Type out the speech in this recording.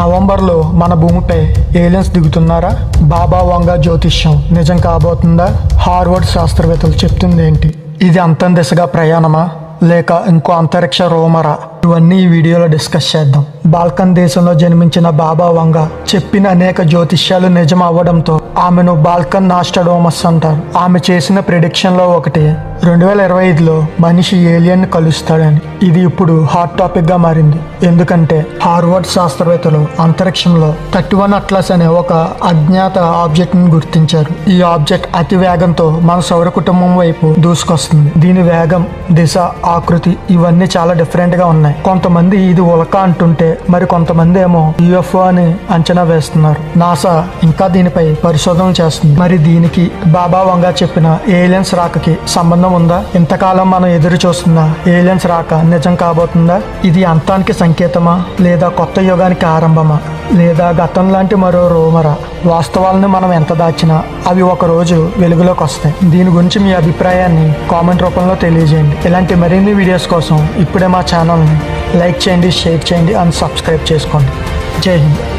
నవంబర్లో మన భూమిపై ఏలియన్స్ దిగుతున్నారా? బాబా వంగ జ్యోతిష్యం నిజం కాబోతుందా? హార్వర్డ్ శాస్త్రవేత్తలు చెప్తుంది ఏంటి ఇది అంతం దిశగా ప్రయాణమా? లేక ఇంకో అంతరిక్ష రోమరా? ఇవన్నీ ఈ వీడియోలో డిస్కస్ చేద్దాం. బాల్కన్ దేశంలో జన్మించిన బాబా వంగ చెప్పిన అనేక జ్యోతిష్యాలు నిజం అవ్వడంతో ఆమెను బాల్కన్ నాస్టడోమస్ అంటారు. ఆమె చేసిన ప్రిడిక్షన్లో ఒకటి రెండు వేల ఇరవై ఐదులో మనిషి ఏలియన్ కలుస్తాడని. ఇది ఇప్పుడు హాట్ టాపిక్గా మారింది. ఎందుకంటే హార్వర్డ్ శాస్త్రవేత్తలు అంతరిక్షంలో థర్టీ వన్ అట్లస్ అనే ఒక అజ్ఞాత ఆబ్జెక్ట్ని గుర్తించారు. ఈ ఆబ్జెక్ట్ అతి వేగంతో మన సౌర కుటుంబం వైపు దూసుకొస్తుంది. దీని వేగం దిశ ఆకృతి ఇవన్నీ చాలా డిఫరెంట్గా ఉన్నాయి. కొంతమంది ఇది ఉలక అంటుంటే మరి కొంతమంది ఏమో యుఎఫ్ఓ అని అంచనా వేస్తున్నారు. నాసా ఇంకా దీనిపై పరిశోధన చేస్తుంది. మరి దీనికి బాబా వంగా చెప్పిన ఏలియన్స్ రాకకి సంబంధం ఉందా? ఇంతకాలం మనం ఎదురు చూస్తున్న ఏలియన్స్ రాక నిజం కాబోతుందా? ఇది అంతానికి సంకేతమా? లేదా కొత్త యుగానికి ఆరంభమా? లేదా గతం లాంటి మరో రోమరా వాస్తవాలను మనం ఎంత దాచినా అవి ఒక రోజు వెలుగులోకి వస్తాయి. దీని గురించి మీ అభిప్రాయాన్ని కామెంట్ రూపంలో తెలియజేయండి. ఇలాంటి మరిన్ని వీడియోస్ కోసం ఇప్పుడే మా ఛానల్ని లైక్ చేయండి షేర్ చేయండి అండ్ సబ్స్క్రైబ్ చేసుకోండి. జై హింద్.